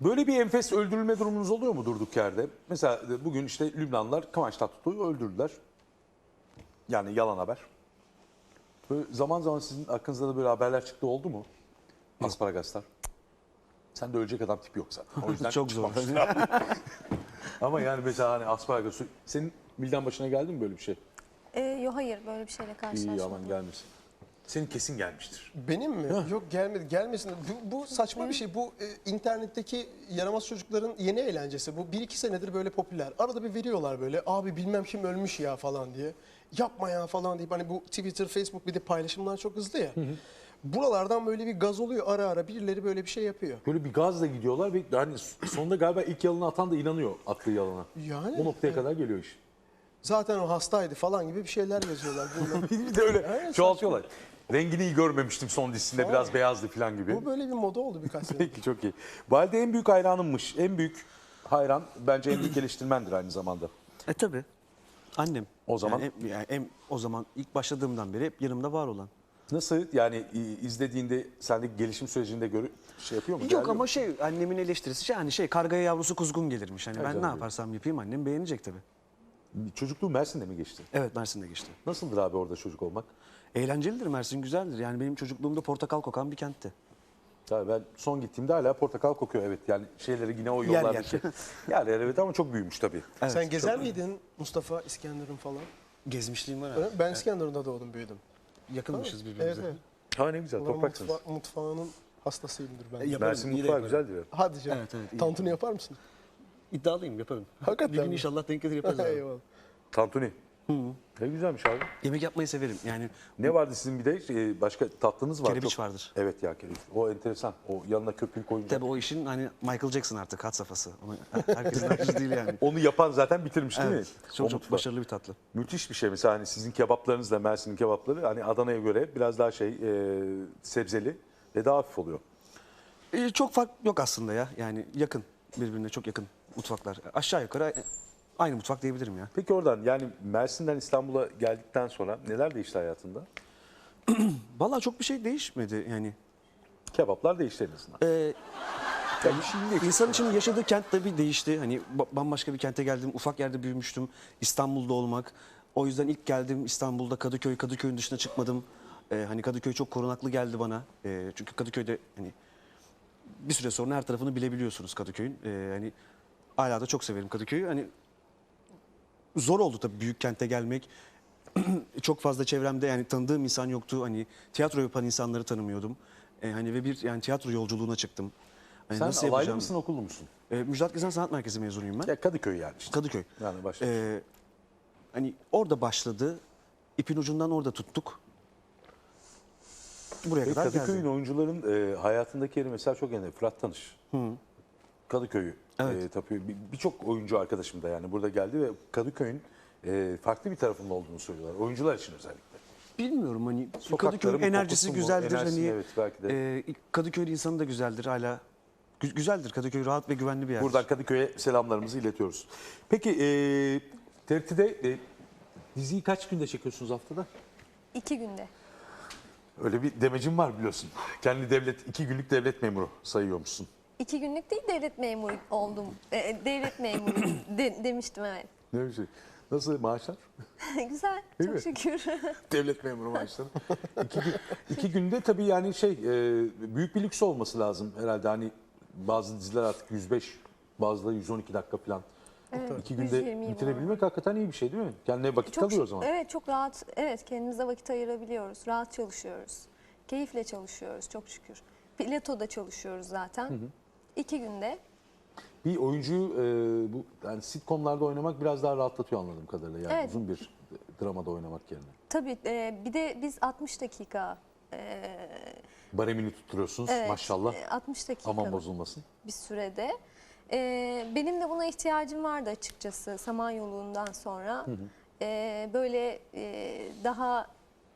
Böyle bir enfes öldürülme durumunuz oluyor mu durduk yerde? Mesela bugün işte Lübnanlılar Kıvanç Tatlıtuğ'u öldürdüler. Yani yalan haber. Böyle zaman zaman sizin hakkınızda da böyle haberler çıktı oldu mu? Asparagaslar. Sen de ölecek adam tipi yok zaten. O yüzden Çok zor. Ama yani mesela hani asparagas. Senin bilden başına geldi mi böyle bir şey? Ee, yo hayır böyle bir şeyle İyi karşılaşmadım. aman gelmesin. Senin kesin gelmiştir. Benim mi? Yok gelmedi. Gelmesin. Bu, bu saçma bir şey. Bu e, internetteki yaramaz çocukların yeni eğlencesi. Bu bir iki senedir böyle popüler. Arada bir veriyorlar böyle. Abi bilmem kim ölmüş ya falan diye. Yapma ya falan deyip hani bu Twitter, Facebook bir de paylaşımlar çok hızlı ya. Buralardan böyle bir gaz oluyor ara ara. Birileri böyle bir şey yapıyor. Böyle bir gazla gidiyorlar ve hani sonunda galiba ilk yalanı atan da inanıyor attığı yalana. Yani. O noktaya kadar geliyor iş. Zaten o hastaydı falan gibi bir şeyler yazıyorlar. Bir de öyle Aynen, çoğaltıyorlar. Rengini iyi görmemiştim son dizisinde biraz beyazdı falan gibi. bu böyle bir moda oldu birkaç sene. Peki çok iyi. Valide en büyük hayranımmış. En büyük hayran bence en büyük eleştirmendir aynı zamanda. E tabi. Annem. O zaman- Yani, em- yani em- o zaman ilk başladığımdan beri hep yanımda var olan. Nasıl yani i- izlediğinde sendeki gelişim sürecinde görü şey yapıyor mu? Yok Değerli ama mi? şey annemin eleştirisi şey hani şey kargaya yavrusu kuzgun gelirmiş. Hani ben canım ne benim. yaparsam yapayım annem beğenecek tabi. Çocukluğu Mersin'de mi geçti? Evet Mersin'de geçti. Nasıldır abi orada çocuk olmak? Eğlencelidir Mersin güzeldir. Yani benim çocukluğumda portakal kokan bir kentti. Tabii ben son gittiğimde hala portakal kokuyor evet yani şeyleri yine o Yer yer. yollardaki. yer yer evet ama çok büyümüş tabii. Evet, Sen gezer miydin Mustafa İskenderun falan? Gezmişliğim var abi. Ben İskenderun'da doğdum büyüdüm. Yakınmışız Evet, birbirimize. evet. Ha ne güzel Ulan topraksınız. mutfa- mutfağının hastasıyımdır ben. Yaparım, Mersin mutfağı güzeldir. ya. Hadi canım. Evet, evet. Tantuni yapar mısın? İddialıyım yaparım. Hakikaten Bir gün mi? inşallah denk gelir yaparız. Eyvallah. Tantuni. Ne güzelmiş abi. Yemek yapmayı severim. Yani Ne vardı sizin bir de şey, başka tatlınız var? Kerebiç vardır. Evet ya kerebiç. O enteresan. O yanına köpüğü koyunca. tabii o işin hani Michael Jackson artık hat safhası. Onu herkesin harcı değil yani. Onu yapan zaten bitirmiş değil Evet. mi? Çok O çok başarılı bir tatlı. Müthiş bir şey. Mesela hani sizin kebaplarınız da Mersin'in kebapları hani Adana'ya göre biraz daha şey e, sebzeli ve daha hafif oluyor. Ee, çok fark yok aslında ya. Yani yakın birbirine çok yakın mutfaklar. Aşağı yukarı aynı mutfak diyebilirim ya. Peki oradan yani Mersin'den İstanbul'a geldikten sonra neler değişti hayatında? Vallahi çok bir şey değişmedi yani. Kebaplar değişti en azından. Ee, Ya bir şey değişti. İnsan için yaşadığı kent tabii değişti. Hani ba- bambaşka bir kente geldim. Ufak yerde büyümüştüm. İstanbul'da olmak. O yüzden ilk geldim İstanbul'da Kadıköy. Kadıköy'ün dışına çıkmadım. Ee, hani Kadıköy çok korunaklı geldi bana. Ee, çünkü Kadıköy'de hani bir süre sonra her tarafını bilebiliyorsunuz Kadıköy'ün. Ee, hani hala da çok severim Kadıköy'ü. Hani zor oldu tabii büyük kente gelmek. çok fazla çevremde yani tanıdığım insan yoktu. Hani tiyatro yapan insanları tanımıyordum. Ee, hani ve bir yani tiyatro yolculuğuna çıktım. Hani Sen nasıl alaylı yapacağım? mısın okullu musun? Ee, Müjdat Gezen Sanat Merkezi mezunuyum ben. Ya Kadıköy yani işte. Kadıköy. Yani başka. Ee, hani orada başladı. İpin ucundan orada tuttuk. Buraya Ve kadar Kadıköy'ün geldi. oyuncuların e, hayatındaki yeri mesela çok önemli. Fırat Tanış. Kadıköy'ü Evet. e. Bir- Birçok oyuncu arkadaşım da yani burada geldi ve Kadıköy'ün e, farklı bir tarafının olduğunu söylüyorlar. Oyuncular için özellikle. Bilmiyorum hani Kadıköy'ün enerjisi güzeldir. Enerjisi, hani evet, belki de. e, Kadıköy'ün insanı da güzeldir hala. Gü- güzeldir Kadıköy rahat ve güvenli bir yer. Buradan Kadıköy'e selamlarımızı iletiyoruz. Peki e, TRT'de e, diziyi kaç günde çekiyorsunuz haftada? İki günde. Öyle bir demecim var biliyorsun. Kendi devlet, iki günlük devlet memuru sayıyormuşsun. İki günlük değil devlet memuru oldum. Ee, devlet memuru de- demiştim evet. Ne bir şey. Nasıl maaşlar? Güzel Değil çok mi? şükür. devlet memuru maaşları. iki, gün, iki günde tabii yani şey e, büyük bir lüks olması lazım herhalde. Hani bazı diziler artık 105, bazıları 112 dakika falan. iki günde 120 'yi bitirebilmek hakikaten iyi bir şey değil mi? Kendine vakit çok kalıyor o zaman. Evet çok rahat. Evet kendimize vakit ayırabiliyoruz. Rahat çalışıyoruz. Keyifle çalışıyoruz çok şükür. Plato'da çalışıyoruz zaten. İki günde. Bir oyuncuyu e, bu yani sitcomlarda oynamak biraz daha rahatlatıyor anladığım kadarıyla. Yani Evet. uzun bir dramada oynamak yerine. Tabii e, bir de biz 60 dakika e, Baremini tutturuyorsunuz evet, maşallah. e, 60 dakika Aman bozulmasın. bir sürede. E, benim de buna ihtiyacım vardı açıkçası Samanyolu'ndan sonra. E, böyle e, daha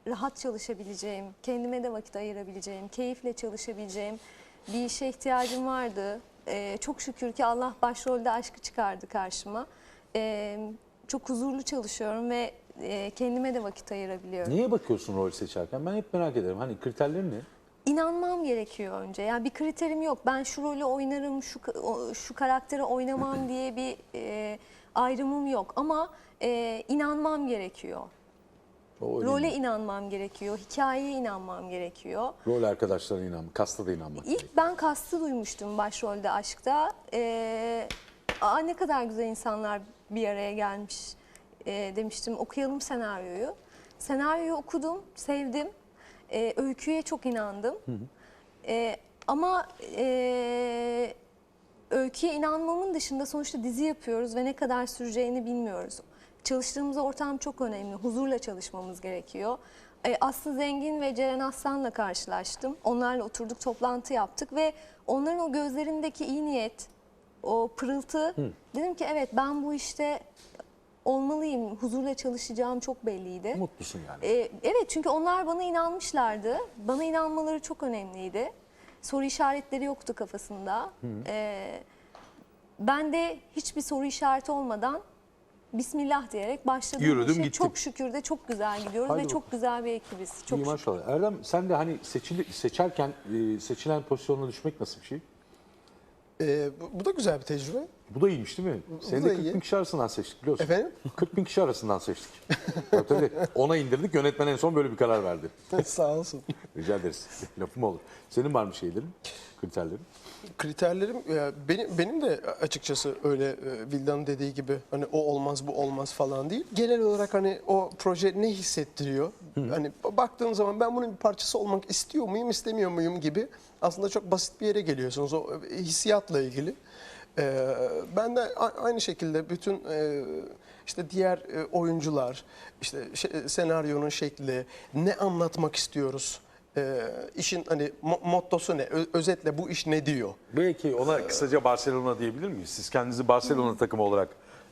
rahat çalışabileceğim, kendime de vakit ayırabileceğim, keyifle çalışabileceğim bir işe ihtiyacım vardı. E, çok şükür ki Allah başrolde aşkı çıkardı karşıma. E, çok huzurlu çalışıyorum ve e, kendime de vakit ayırabiliyorum. Neye bakıyorsun rol seçerken? Ben hep merak ederim. Hani kriterleri ne? inanmam gerekiyor önce. Yani bir kriterim yok. Ben şu rolü oynarım, şu şu karakteri oynamam diye bir e, ayrımım yok. Ama e, inanmam gerekiyor. O önemli. Role inanmam gerekiyor, hikayeye inanmam gerekiyor. Rol arkadaşlarına inanmak, kasta da inanmak. İlk ben kastı duymuştum başrolde aşkta. Ee, aa ne kadar güzel insanlar bir araya gelmiş ee, demiştim. Okuyalım senaryoyu. Senaryoyu okudum, sevdim. Ee, öyküye çok inandım. Ee, ama ee, öyküye inanmamın dışında sonuçta dizi yapıyoruz ve ne kadar süreceğini bilmiyoruz. Çalıştığımız ortam çok önemli. Huzurla çalışmamız gerekiyor. E, Aslı Zengin ve Ceren Aslan'la karşılaştım. Onlarla oturduk, toplantı yaptık ve onların o gözlerindeki iyi niyet, o pırıltı. Dedim ki evet ben bu işte olmalıyım, huzurla çalışacağım çok belliydi. Mutlusun yani. Ee, evet çünkü onlar bana inanmışlardı. Bana inanmaları çok önemliydi. Soru işaretleri yoktu kafasında. Ee, ben de hiçbir soru işareti olmadan Bismillah diyerek başladım. bu Yürüdüm, işe. gittim. Çok şükür de çok güzel gidiyoruz Hadi ve bakalım. çok güzel bir ekibiz. Çok İyi şükür. maşallah. Erdem sen de hani seçili, seçerken e, seçilen pozisyonuna düşmek nasıl bir şey? Ee, bu, bu da güzel bir tecrübe. Bu da iyiymiş değil mi? Seni da de 40 iyi. bin kişi arasından seçtik biliyorsun. Efendim? 40 bin kişi arasından seçtik. tabii, tabii. Ona indirdik. Yönetmen en son böyle bir karar verdi. Sağ olsun. Rica ederiz. Lafım olur. Senin var mı şeylerin, kriterlerin? Kriterlerim ya benim benim de açıkçası öyle e, Vildan'ın dediği gibi hani o olmaz bu olmaz falan değil. Genel olarak hani o proje ne hissettiriyor? Hani baktığın zaman ben bunun bir parçası olmak istiyor muyum, istemiyor muyum gibi aslında çok basit bir yere geliyorsunuz o e, hissiyatla ilgili. Ee, ben de aynı şekilde bütün e, işte diğer e, oyuncular, işte senaryonun şekli, ne anlatmak istiyoruz? Ee, işin hani mo- mottosu ne? Ö- özetle bu iş ne diyor? Belki ona kısaca Barcelona diyebilir miyiz? Siz kendinizi Barcelona takımı olarak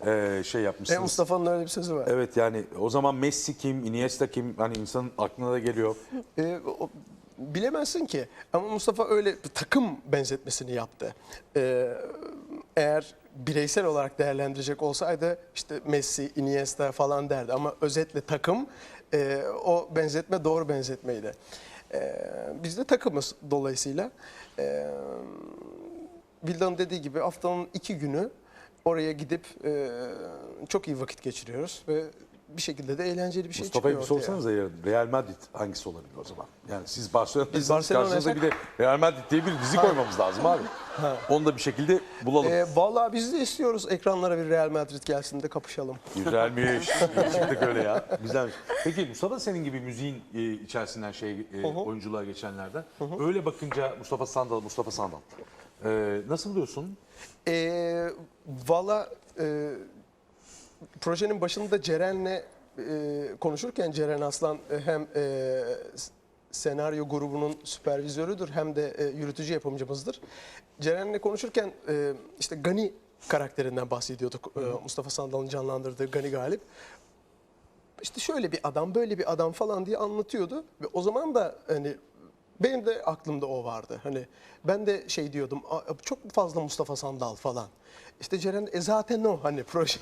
e, şey E, yapmışsınız. Mustafa'nın öyle bir sözü var. Evet yani o zaman Messi kim, Iniesta kim? Hani insanın aklına da geliyor. Ee, o- bilemezsin ki ama Mustafa öyle bir takım benzetmesini yaptı. Ee, eğer bireysel olarak değerlendirecek olsaydı işte Messi, Iniesta falan derdi ama özetle takım e, o benzetme doğru benzetmeydi. Ee, biz de takımız dolayısıyla. E, Vildan'ın dediği gibi haftanın iki günü oraya gidip e, çok iyi vakit geçiriyoruz ve bir şekilde de eğlenceli bir şey Mustafa'ya çıkıyor bir ortaya. sorsanız yarın Real Madrid hangisi olabilir o zaman? Yani siz Barcelona'dasınız Barcelona karşınıza bir de. Real Madrid diye bir dizi koymamız lazım abi. Onu da bir şekilde bulalım. Ee, vallahi biz de istiyoruz ekranlara bir Real Madrid gelsin de kapışalım. Güzelmiş. Çıktık öyle ya. Güzelmiş. Peki Mustafa senin gibi müziğin e, içerisinden şey e, oyunculuğa geçenlerden. Öyle bakınca Mustafa Sandal, Mustafa Sandal. E, nasıl buluyorsun? Ee, valla e, projenin başında Ceren'le e, konuşurken Ceren Aslan e, hem e, senaryo grubunun süpervizörüdür hem de e, yürütücü yapımcımızdır. Ceren'le konuşurken e, işte Gani karakterinden bahsediyorduk. E, Mustafa Sandal'ın canlandırdığı Gani Galip. işte şöyle bir adam, böyle bir adam falan diye anlatıyordu ve o zaman da hani benim de aklımda o vardı. Hani ben de şey diyordum, "Aa, çok fazla Mustafa Sandal falan. İşte Ceren e zaten o hani proje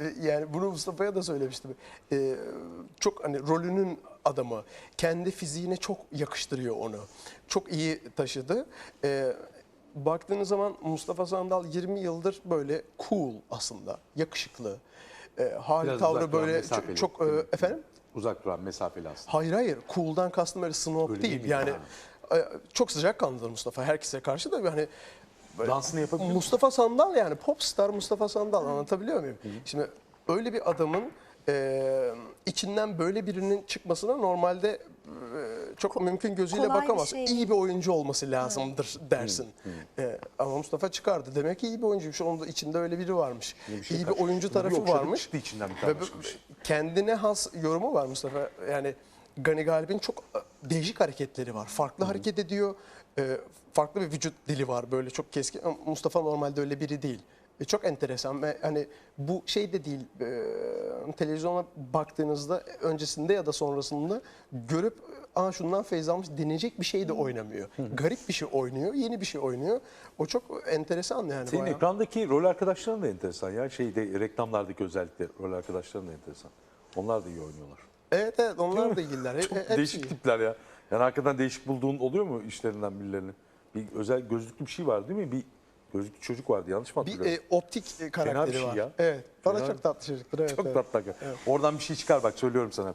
E, yani bunu Mustafa'ya da söylemiştim. E, çok hani rolünün adamı. Kendi fiziğine çok yakıştırıyor onu. Çok iyi taşıdı. E, baktığınız zaman Mustafa Sandal 20 yıldır böyle cool aslında. Yakışıklı. E, hali Biraz tavrı böyle çok, çok e, efendim? Uzak duran, mesafeli aslında. Hayır hayır. Cool'dan kastım öyle snob Öyle değil. değil mi? yani e, çok sıcak kanlıdır Mustafa herkese karşı da hani Dansını yapabiliyor musun? Mustafa Sandal yani popstar Mustafa Sandal anlatabiliyor muyum? Şimdi öyle bir adamın e, içinden böyle birinin çıkmasına normalde e, çok mümkün gözüyle kolay bir bakamazsın. şey iyi bir oyuncu olması lazımdır dersin. E, ama Mustafa çıkardı. Demek ki iyi bir oyuncuymuş. Onun da içinde öyle biri varmış. Bir şey iyi bir kaçmış. oyuncu Bir tarafı okşadık varmış. çıktı içinden bir Ve bu- şey. kendine has yorumu var Mustafa. Yani Gani Galip'in çok e, değişik hareketleri var. Farklı hareket ediyor. E, farklı bir vücut dili var böyle çok keskin. Ama Mustafa normalde öyle biri değil. E, çok enteresan ve hani bu şey de değil. E, televizyona baktığınızda öncesinde ya da sonrasında görüp Aa şundan feyz almış denecek bir şey de oynamıyor. Garip bir şey oynuyor, yeni bir şey oynuyor. O çok enteresan yani. Senin bayağı. ekrandaki rol arkadaşların da enteresan ya. Şeyde reklamlardaki özellikle rol arkadaşların da enteresan. Onlar da iyi oynuyorlar. Evet evet onlar da ilgiler. Hep, hep Değişik iyi. tipler ya. Yani arkadan değişik bulduğun oluyor mu işlerinden birilerini? Bir özel gözlüklü bir şey var değil mi? Bir gözlüklü çocuk vardı yanlış mı Bir hatırlıyorum? e, optik e, karakteri şey var. ya. Evet. Bana Fena- çok tatlı çocuktur. Evet, Çok evet. tatlı. hakikaten. Oradan bir şey çıkar bak söylüyorum sana.